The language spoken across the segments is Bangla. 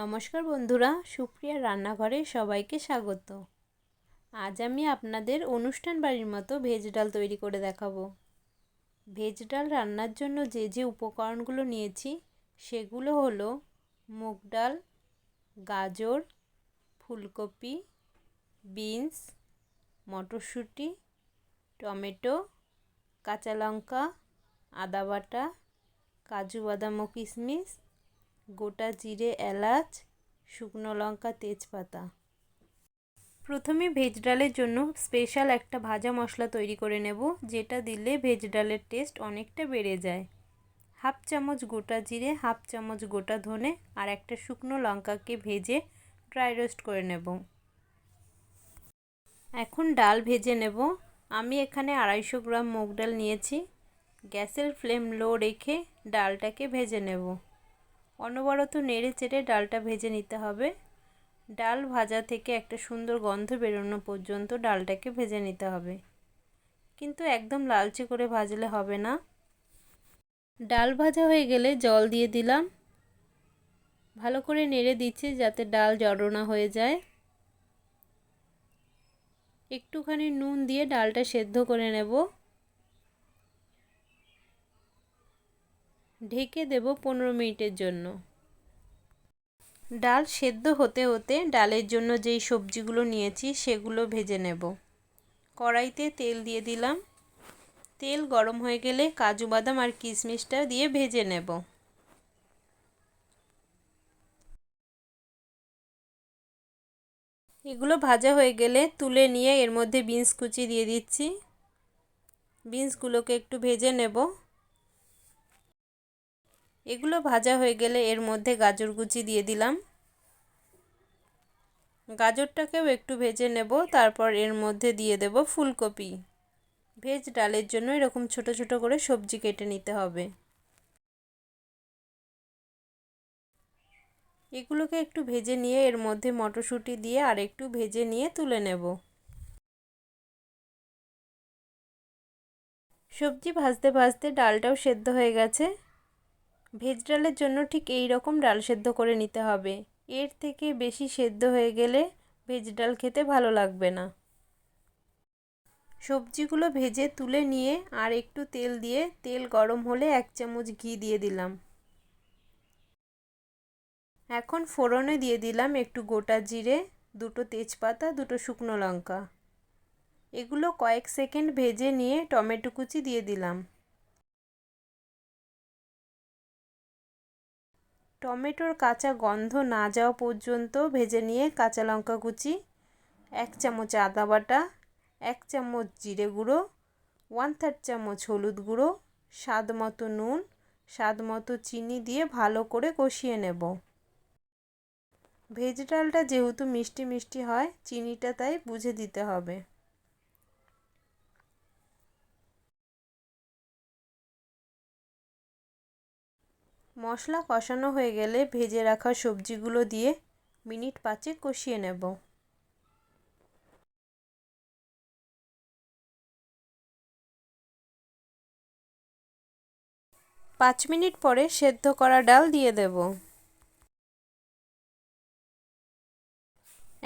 নমস্কার বন্ধুরা সুপ্রিয়া রান্নাঘরে সবাইকে স্বাগত। আজ আমি আপনাদের অনুষ্ঠান বাড়ির মতো ভেজ ডাল তৈরি করে দেখাবো। ভেজ ডাল রান্নার জন্য যে যে উপকরণগুলো নিয়েছি, সেগুলো হলো মুগ ডাল, গাজর, ফুলকপি, বিনস, মটরশুঁটি, টমেটো, কাঁচা লঙ্কা, আদা বাটা, কাজু বাদাম ও কিশমিশ গোটা জিরে, এলাচ, শুকনো লঙ্কা, তেজপাতা। প্রথমে ভেজ ডালের জন্য স্পেশাল একটা ভাজা মশলা তৈরি করে নেব, যেটা দিলে ভেজ ডালের টেস্ট অনেকটা বেড়ে যায়। হাফ চামচ গোটা জিরে, হাফ চামচ গোটা ধনে আর একটা শুকনো লঙ্কাকে ভেজে ড্রাই রোস্ট করে নেব। এখন ডাল ভেজে নেব। আমি এখানে আড়াইশো গ্রাম মুগ ডাল নিয়েছি। গ্যাসের ফ্লেম লো রেখে ডালটাকে ভেজে নেব। অনবরত নেড়ে চেড়ে ডালটা ভেজে নিতে হবে। ডাল ভাজা থেকে একটা সুন্দর গন্ধ বেরোনো পর্যন্ত ডালটাকে ভেজে নিতে হবে। কিন্তু একদম লালচে করে ভাজলে হবে না। ডাল ভাজা হয়ে গেলে জল দিয়ে দিলাম। ভালো করে নেড়ে দিচ্ছি যাতে ডাল জড়ো না হয়ে যায়। একটুখানি নুন দিয়ে ডালটা সেদ্ধ করে নেব। ঢেকে দেব পনেরো মিনিটের জন্য। ডাল সেদ্ধ হতে হতে ডালের জন্য যেই সবজিগুলো নিয়েছি সেগুলো ভেজে নেব। কড়াইতে তেল দিয়ে দিলাম। তেল গরম হয়ে গেলে কাজু বাদাম আর কিশমিশটা দিয়ে ভেজে নেব। এগুলো ভাজা হয়ে গেলে তুলে নিয়ে এর মধ্যে বিনস কুচি দিয়ে দিচ্ছি। বিনসগুলোকে একটু ভেজে নেব। এগুলো ভাজা হয়ে গেলে এর মধ্যে গাজর কুচি দিয়ে দিলাম। গাজরটাকেও একটু ভেজে নেব, তারপর এর মধ্যে দিয়ে দেব ফুলকপি। ভেজ ডালের জন্য এরকম ছোট ছোট করে সবজি কেটে নিতে হবে। এগুলোকে একটু ভেজে নিয়ে এর মধ্যে মটরশুঁটি দিয়ে আর একটু ভেজে নিয়ে তুলে নেব। সবজি ভাজতে ভাজতে ডালটাও সেদ্ধ হয়ে গেছে। ভেজ ডালের জন্য ঠিক এই রকম ডাল সেদ্ধ করে নিতে হবে। এর থেকে বেশি সেদ্ধ হয়ে গেলে ভেজ ডাল খেতে ভালো লাগবে না। সবজিগুলো ভেজে তুলে নিয়ে আর একটু তেল দিয়ে, তেল গরম হলে এক চামচ ঘি দিয়ে দিলাম। এখন ফোড়নে দিয়ে দিলাম একটু গোটা জিরে, দুটো তেজপাতা, দুটো শুকনো লঙ্কা। এগুলো কয়েক সেকেন্ড ভেজে নিয়ে টমেটো কুচি দিয়ে দিলাম। টমেটোর কাঁচা গন্ধ না যাওয়া পর্যন্ত ভেজে নিয়ে কাঁচা লঙ্কা কুচি, এক চামচ আদা বাটা, এক চামচ জিরে গুঁড়ো ওয়ান থার্ড চামচ হলুদ গুঁড়ো, স্বাদ মতো নুন, স্বাদ মতো চিনি দিয়ে ভালো করে কষিয়ে নেব। ভেজ ডালটা যেহেতু মিষ্টি মিষ্টি হয়, চিনিটা তাই বুঝে দিতে হবে। মশলা কষানো হয়ে গেলে ভেজে রাখা সবজিগুলো দিয়ে মিনিট পাঁচে কষিয়ে নেব। পাঁচ মিনিট পরে সেদ্ধ করা ডাল দিয়ে দেব।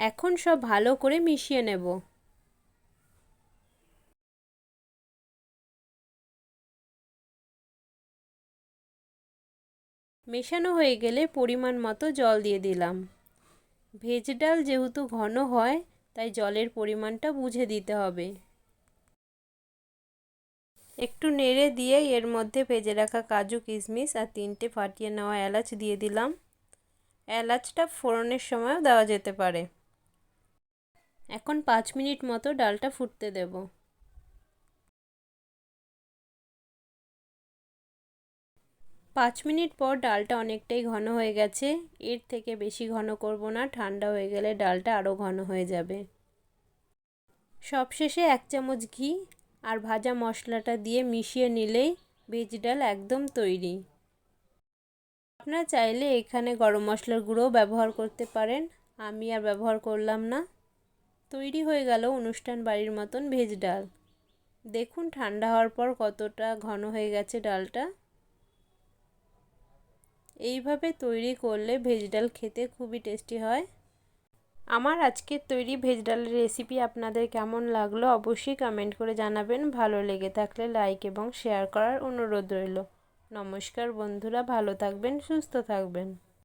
এখন সব ভালো করে মিশিয়ে নেব। মেশানো হয়ে গেলে পরিমাণ মতো জল দিয়ে দিলাম। ভেজ ডাল যেহেতু ঘন হয়, তাই জলের পরিমাণটা বুঝে দিতে হবে। একটু নেড়ে দিয়ে এর মধ্যে ভেজে রাখা কাজু কিশমিশ আর তিনটে ফাটিয়ে নেওয়া এলাচ দিয়ে দিলাম। এলাচটা ফোড়নের সময়ও দেওয়া যেতে পারে। এখন পাঁচ মিনিট মতো ডালটা ফুটতে দেবো। পাঁচ মিনিট পর ডালটা অনেকটাই ঘন হয়ে গেছে। এর থেকে বেশি ঘন করব না, ঠান্ডা হয়ে গেলে ডালটা আরও ঘন হয়ে যাবে। সবশেষে এক চামচ ঘি আর ভাজা মশলাটা দিয়ে মিশিয়ে নিলেই ভেজ ডাল একদম তৈরি। আপনারা চাইলে এখানে গরম মশলার গুঁড়োও ব্যবহার করতে পারেন, আমি আর ব্যবহার করলাম না। তৈরি হয়ে গেল অনুষ্ঠান বাড়ির মতন ভেজ ডাল। দেখুন, ঠান্ডা হওয়ার পর কতটা ঘন হয়ে গেছে ডালটা। এইভাবে তৈরি করলে ভেজ ডাল খেতে খুবই টেস্টি হয়। আমার আজকের তৈরি ভেজ ডালের রেসিপি আপনাদের কেমন লাগল অবশ্যই কমেন্ট করে জানাবেন। ভালো লেগে থাকলে লাইক এবং শেয়ার করার অনুরোধ রইল। নমস্কার বন্ধুরা, ভালো থাকবেন, সুস্থ থাকবেন।